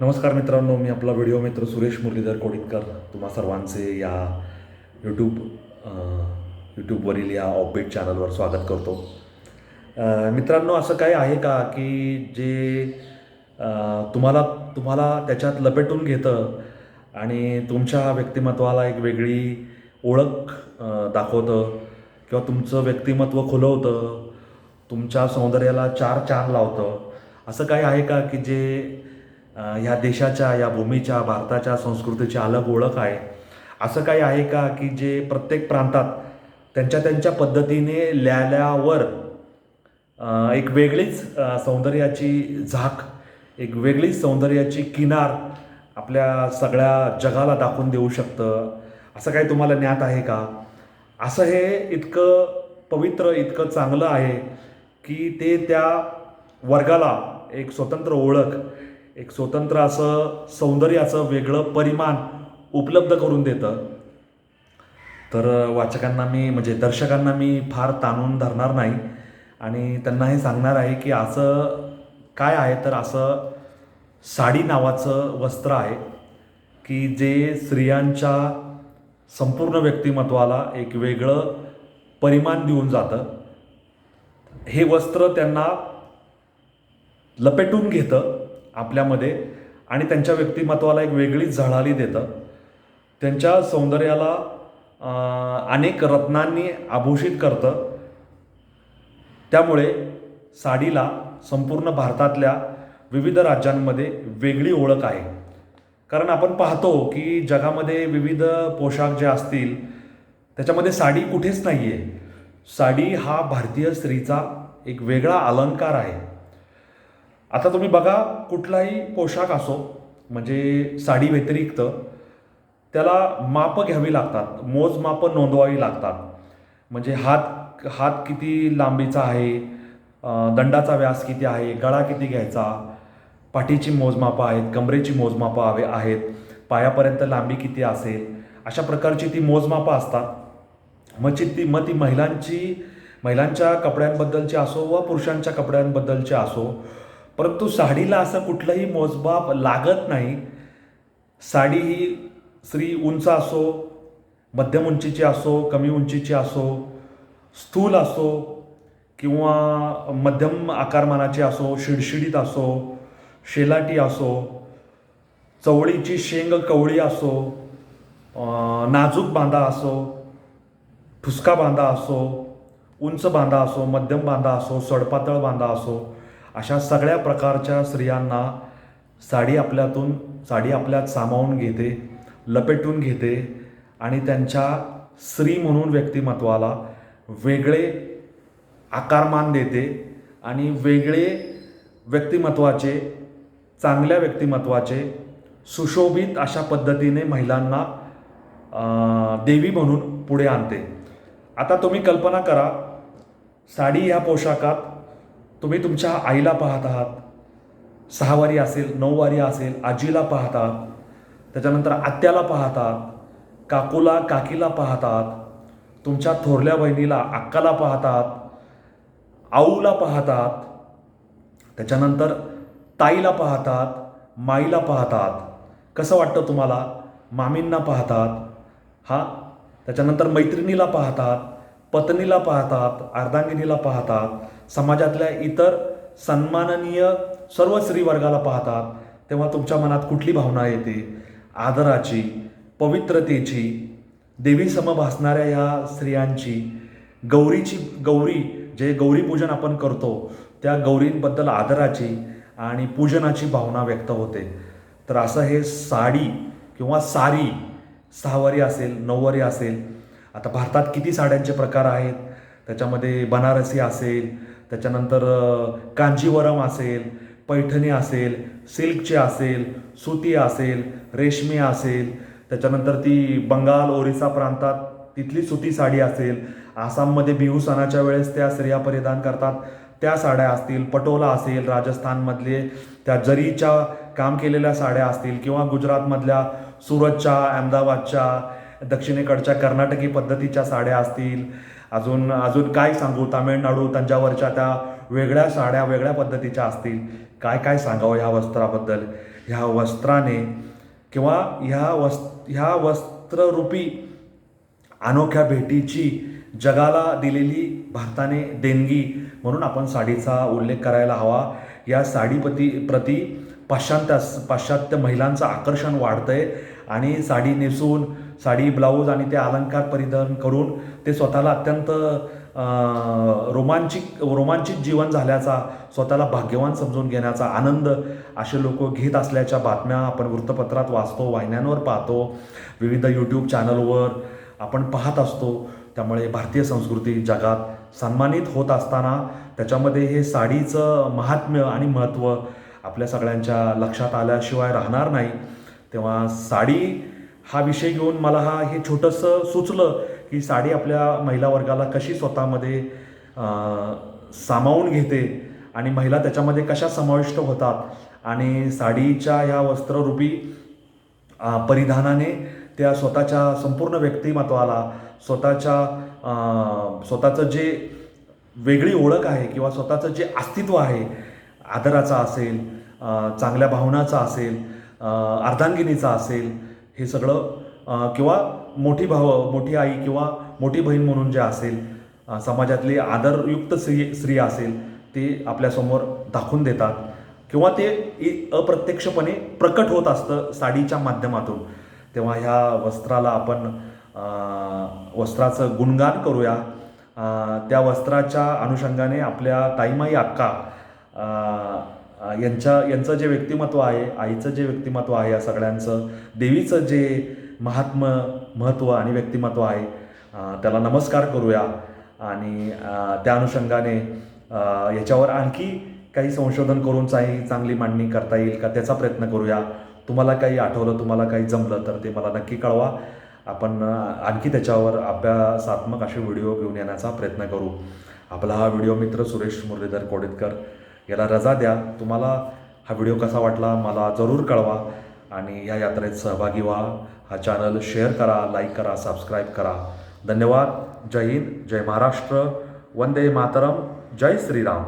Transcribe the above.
नमस्कार मित्रांनो मी आपला व्हिडिओ मित्र सुरेश मुरलीधर कोडितकर. तुम्हा सर्वांचे या यूट्यूब यूट्यूबवरील या ऑपडेट चॅनलवर स्वागत करतो. मित्रांनो असं काही आहे का की जे तुम्हाला तुम्हाला त्याच्यात लपेटून घेतं आणि तुमच्या व्यक्तिमत्वाला एक वेगळी ओळख दाखवतं किंवा तुमचं व्यक्तिमत्व खुलवतं तुमच्या सौंदर्याला चार चांद लावतं असं काही आहे का की जे ह्या देशाच्या या भूमीच्या भारताच्या संस्कृतीची अलग ओळख आहे. असं काही आहे का की जे प्रत्येक प्रांतात त्यांच्या त्यांच्या पद्धतीने ल्याल्यावर एक वेगळीच सौंदर्याची झाक एक वेगळीच सौंदर्याची किनार आपल्या सगळ्या जगाला दाखवून देऊ शकतं? असं काही तुम्हाला ज्ञात आहे का? असं हे इतकं पवित्र इतकं चांगलं आहे की ते त्या वर्गाला एक स्वतंत्र ओळख एक स्वतंत्र असं सौंदर्याचं वेगळं परिमाण उपलब्ध करून देतं. तर वाचकांना मी म्हणजे दर्शकांना मी फार ताणून धरणार नाही. आणि त्यांना हे सांगणार आहे की असं काय आहे तर असं साडी नावाचं वस्त्र आहे की जे स्त्रियांच्या संपूर्ण व्यक्तिमत्वाला एक वेगळं परिमाण देऊन जातं. हे वस्त्र त्यांना लपेटून घेतं. आपल्यामध्ये आणि त्यांच्या व्यक्तिमत्वाला एक वेगळीच झळाली देतं. त्यांच्या सौंदर्याला अनेक रत्नांनी आभूषित करतं. त्यामुळे साडीला संपूर्ण भारतातल्या विविध राज्यांमध्ये वेगळी ओळख आहे. कारण आपण पाहतो की जगामध्ये विविध पोशाख जे असतील त्याच्यामध्ये साडी कुठेच नाही आहे साडी हा भारतीय स्त्रीचा एक वेगळा अलंकार आहे. आता तुम्ही बघा कुठलाही पोशाख असो म्हणजे साडी व्यतिरिक्त त्याला मापं घ्यावी लागतात मोजमापं नोंदवावी लागतात. म्हणजे हात हात किती लांबीचा आहे दंडाचा व्यास किती आहे गळा किती घ्यायचा पाठीची मोजमापं आहेत कमरेची मोजमापं हवे आहेत पायापर्यंत लांबी किती असेल अशा प्रकारची ती मोजमापं असतात. मग ती मग ती महिलांची महिलांच्या कपड्यांबद्दलची असो व पुरुषांच्या कपड्यांबद्दलची असो परंतु साडीला असं कुठलंही मोजबाप लागत नाही. साडी ही स्त्री उंच असो मध्यम उंचीची असो कमी उंचीची असो स्थूल असो किंवा मध्यम आकारमानाची असो शिडशिडीत असो शेलाटी असो चवळीची शेंग कवळी असो नाजूक बांधा असो ठुसका बांधा असो उंच बांधा असो मध्यम बांधा असो सडपातळ बांधा असो अशा सगळ्या प्रकारच्या स्त्रियांना साडी आपल्यातून साडी आपल्यात सामावून घेते लपेटून घेते आणि त्यांच्या स्त्री म्हणून व्यक्तिमत्वाला वेगळे आकारमान देते आणि वेगळे व्यक्तिमत्वाचे चांगल्या व्यक्तिमत्वाचे सुशोभित अशा पद्धतीने महिलांना देवी म्हणून पुढे आणते. आता तुम्ही कल्पना करा साडी ह्या पोशाखात तुम्ही तुमच्या आईला पाहत आहात सहावारी असेल नऊवारी असेल आजीला पाहतात त्याच्यानंतर आत्याला पाहतात काकूला काकीला पाहतात तुमच्या थोरल्या बहिणीला अक्काला पाहतात आऊला पाहतात त्याच्यानंतर ताईला पाहतात माईला पाहतात कसं वाटतं तुम्हाला? मामींना पाहतात हा? त्याच्यानंतर मैत्रिणीला पाहतात पत्नीला पाहतात अर्धांगिनीला पाहतात समाजातल्या इतर सन्माननीय सर्व स्त्रीवर्गाला पाहतात तेव्हा तुमच्या मनात कुठली भावना येते? आदराची पवित्रतेची देवी सम भासणाऱ्या ह्या स्त्रियांची गौरीची गौरी जे गौरीपूजन आपण करतो त्या गौरींबद्दल आदराची आणि पूजनाची भावना व्यक्त होते. तर असं हे साडी किंवा सारी सहावारी असेल नऊवारी असेल आता भारतात किती साड्यांचे प्रकार आहेत? त्याच्यामध्ये बनारसी असेल त्याच्यानंतर कांजीवरम असेल पैठणी असेल सिल्कची असेल सुती असेल रेशमी असेल त्याच्यानंतर ती बंगाल ओरिसा प्रांतात तिथली सुती साडी असेल आसाममध्ये बिहू सणाच्या वेळेस त्या स्त्रिया परिधान करतात. त्या साड्या असतील पटोला असेल राजस्थानमधले त्या जरीच्या काम केलेल्या साड्या असतील किंवा गुजरातमधल्या सुरतच्या अहमदाबादच्या दक्षिणेकडच्या कर्नाटकी पद्धतीच्या साड्या असतील. अजून अजून काय सांगू? तामिळनाडू तंजावरच्या त्या वेगळ्या साड्या वेगळ्या पद्धतीच्या असतील. काय काय सांगावं ह्या वस्त्राबद्दल? ह्या वस्त्राने किंवा ह्या वस् ह्या वस्त्ररूपी अनोख्या भेटीची जगाला दिलेली भारताने देणगी म्हणून आपण साडीचा उल्लेख करायला हवा. या साडीपती प्रती पाश्चात्य पाश्चात्य महिलांचं आकर्षण वाढतंय आणि साडी नेसून साडी ब्लाऊज आणि ते अलंकार परिधान करून ते स्वतःला अत्यंत रोमांचिक रोमांचित जीवन झाल्याचा स्वतःला भाग्यवान समजून घेण्याचा आनंद असे लोक घेत असल्याच्या बातम्या आपण वृत्तपत्रात वाचतो वाहिन्यांवर पाहतो विविध यूट्यूब चॅनलवर आपण पाहत असतो. त्यामुळे भारतीय संस्कृती जगात सन्मानित होत असताना त्याच्यामध्ये हे साडीचं महात्म्य आणि महत्त्व आपल्या सगळ्यांच्या लक्षात आल्याशिवाय राहणार नाही. तेव्हा साडी हा विषय घेऊन मला हा हे छोटंसं सुचलं की साडी आपल्या महिला वर्गाला कशी स्वतःमध्ये सामावून घेते आणि महिला त्याच्यामध्ये कशा समाविष्ट होतात आणि साडीच्या ह्या वस्त्ररूपी परिधानाने त्या स्वतःच्या संपूर्ण व्यक्तिमत्वाला स्वतःच्या स्वतःचं जे वेगळी ओळख आहे किंवा स्वतःचं जे अस्तित्व आहे आदराचा असेल चांगल्या भावनाचा असेल अर्धांगिनीचा असेल हे सगळं किंवा मोठी भाव मोठी आई किंवा मोठी बहीण म्हणून जे असेल समाजातली आदरयुक्त स्त्री स्त्री असेल ते आपल्यासमोर दाखवून देतात. किंवा ते इ- अप्रत्यक्षपणे प्रकट होत असतं साडीच्या माध्यमातून. तेव्हा ह्या वस्त्राला आपण वस्त्राचं गुणगान करूया. त्या वस्त्राच्या अनुषंगाने आपल्या ताईमाई अक्का यांच्या यांचं जे व्यक्तिमत्व आहे आईचं जे व्यक्तिमत्व आहे या सगळ्यांचं देवीचं जे महात्म महत्त्व आणि व्यक्तिमत्व आहे त्याला नमस्कार करूया. आणि त्या अनुषंगाने याच्यावर आणखी काही संशोधन करून चाही चांगली मांडणी करता येईल का त्याचा प्रयत्न करूया. तुम्हाला काही आठवलं तुम्हाला काही जमलं तर ते मला नक्की कळवा. आपण आणखी त्याच्यावर अभ्यासात्मक असे व्हिडिओ घेऊन येण्याचा प्रयत्न करू. आपला हा व्हिडिओ मित्र सुरेश मुरलीधर कोडेतकर याला रजा द्या. तुम्हाला हा व्हिडिओ कसा वाटला मला जरूर कळवा आणि या यात्रेत सहभागी व्हा. हा चॅनल शेअर करा लाईक करा सबस्क्राईब करा. धन्यवाद. जय हिंद. जय महाराष्ट्र. वंदे मातरम. जय श्रीराम.